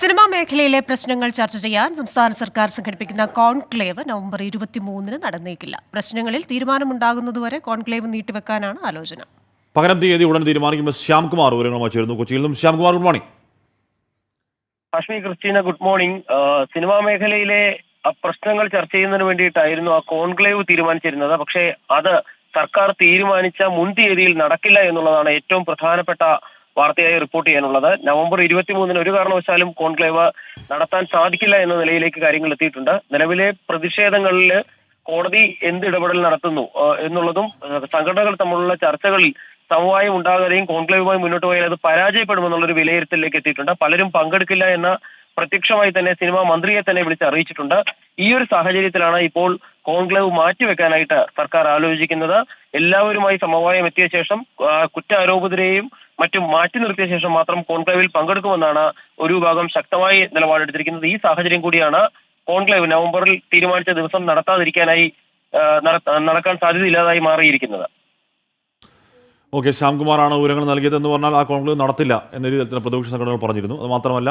Cinema മേഖലയിലെ പ്രശ്നങ്ങൾ ചർച്ച ചെയ്യാൻ സംസ്ഥാന സർക്കാർ സംഘടിപ്പിക്കുന്ന കോൺക്ലേവ് നവംബർ ഇരുപത്തിമൂന്നിന് നടന്നേക്കില്ല. പ്രശ്നങ്ങളിൽ തീരുമാനമുണ്ടാകുന്നതുവരെ കോൺക്ലേവ് നീട്ടിവെക്കാനാണ് ആലോചന. പകരം തീയതി ഉടൻ തീരുമാനിക്കുമ്പോൾ ശ്യാംകുമാർ വിവരങ്ങളുമായി ചേരുന്നു. കൊച്ചിയിൽ നിന്നും Shyamkumar good morning. Ashmi Christina good morning. Cinema മേഖലയിലെ പ്രശ്നങ്ങൾ ചർച്ച ചെയ്യുന്നതിന് വേണ്ടിയിട്ടായിരുന്നു ആ കോൺക്ലേവ് തീരുമാനിച്ചിരുന്നത്. പക്ഷേ അത് സർക്കാർ തീരുമാനിച്ച മുൻ തീയതിയിൽ നടക്കില്ല എന്നുള്ളതാണ് ഏറ്റവും പ്രധാനപ്പെട്ട വാർത്തയായി റിപ്പോർട്ട് ചെയ്യാനുള്ളത്. നവംബർ ഇരുപത്തിമൂന്നിന് ഒരു കാരണവശാലും കോൺക്ലേവ് നടത്താൻ സാധിക്കില്ല എന്ന നിലയിലേക്ക് കാര്യങ്ങൾ എത്തിയിട്ടുണ്ട്. നിലവിലെ പ്രതിഷേധങ്ങളിൽ കോടതി എന്ത് ഇടപെടൽ നടത്തുന്നു എന്നുള്ളതും സംഘടനകൾ തമ്മിലുള്ള ചർച്ചകളിൽ സമവായം ഉണ്ടാകാതെയും കോൺക്ലേവുമായി മുന്നോട്ട് പോയാൽ അത് പരാജയപ്പെടുമെന്നുള്ളൊരു വിലയിരുത്തലിലേക്ക് എത്തിയിട്ടുണ്ട്. പലരും പങ്കെടുക്കില്ല എന്ന പ്രത്യക്ഷമായി തന്നെ സിനിമാ മന്ത്രിയെ തന്നെ വിളിച്ച് അറിയിച്ചിട്ടുണ്ട് ഈ ഒരു സാഹചര്യത്തിലാണ് ഇപ്പോൾ കോൺക്ലേവ് മാറ്റിവെക്കാനായിട്ട് സർക്കാർ ആലോചിക്കുന്നത്. എല്ലാവരുമായി സമവായം എത്തിയ ശേഷം കുറ്റാരോപിതരെയും മറ്റും മാറ്റി നിർത്തിയ ശേഷം മാത്രം കോൺക്ലേവിൽ പങ്കെടുക്കുമെന്നാണ് ഒരു വിഭാഗം ശക്തമായി നിലപാടെടുത്തിരിക്കുന്നത്. ഈ സാഹചര്യം കൂടിയാണ് കോൺക്ലേവ് നവംബറിൽ തീരുമാനിച്ച ദിവസം നടത്താതിരിക്കാനായി നടക്കാൻ സാധ്യതയില്ലാതായി മാറിയിരിക്കുന്നത്. ഓക്കെ ശ്യാംകുമാറാണ് വിവരങ്ങൾ നൽകിയതെന്ന് പറഞ്ഞാൽ ആ കോൺക്ലേവ് നടത്തില്ല എന്ന രീതിയിൽ പ്രതിപക്ഷ സംഘടനകൾ പറഞ്ഞിരുന്നു. അത് മാത്രമല്ല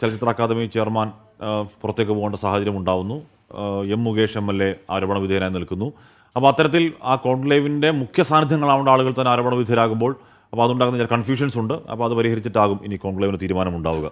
ചലച്ചിത്ര അക്കാദമി ചെയർമാൻ പുറത്തേക്ക് പോകേണ്ട സാഹചര്യം ഉണ്ടാവുന്നു. M Mukesh M L A ആരോപണ വിധേയനായി നിൽക്കുന്നു. അപ്പോൾ അത്തരത്തിൽ ആ കോൺക്ലേവിന്റെ മുഖ്യ സാന്നിധ്യങ്ങളാവേണ്ട ആളുകൾ തന്നെ ആരോപണ വിധേയരാകുമ്പോൾ അപ്പോൾ അതുണ്ടാകുന്ന ചില കൺഫ്യൂഷൻസ് ഉണ്ട്. അപ്പോൾ അത് പരിഹരിച്ചിട്ടാകും ഇനി കോൺക്ലേവിന് തീരുമാനമുണ്ടാവുക.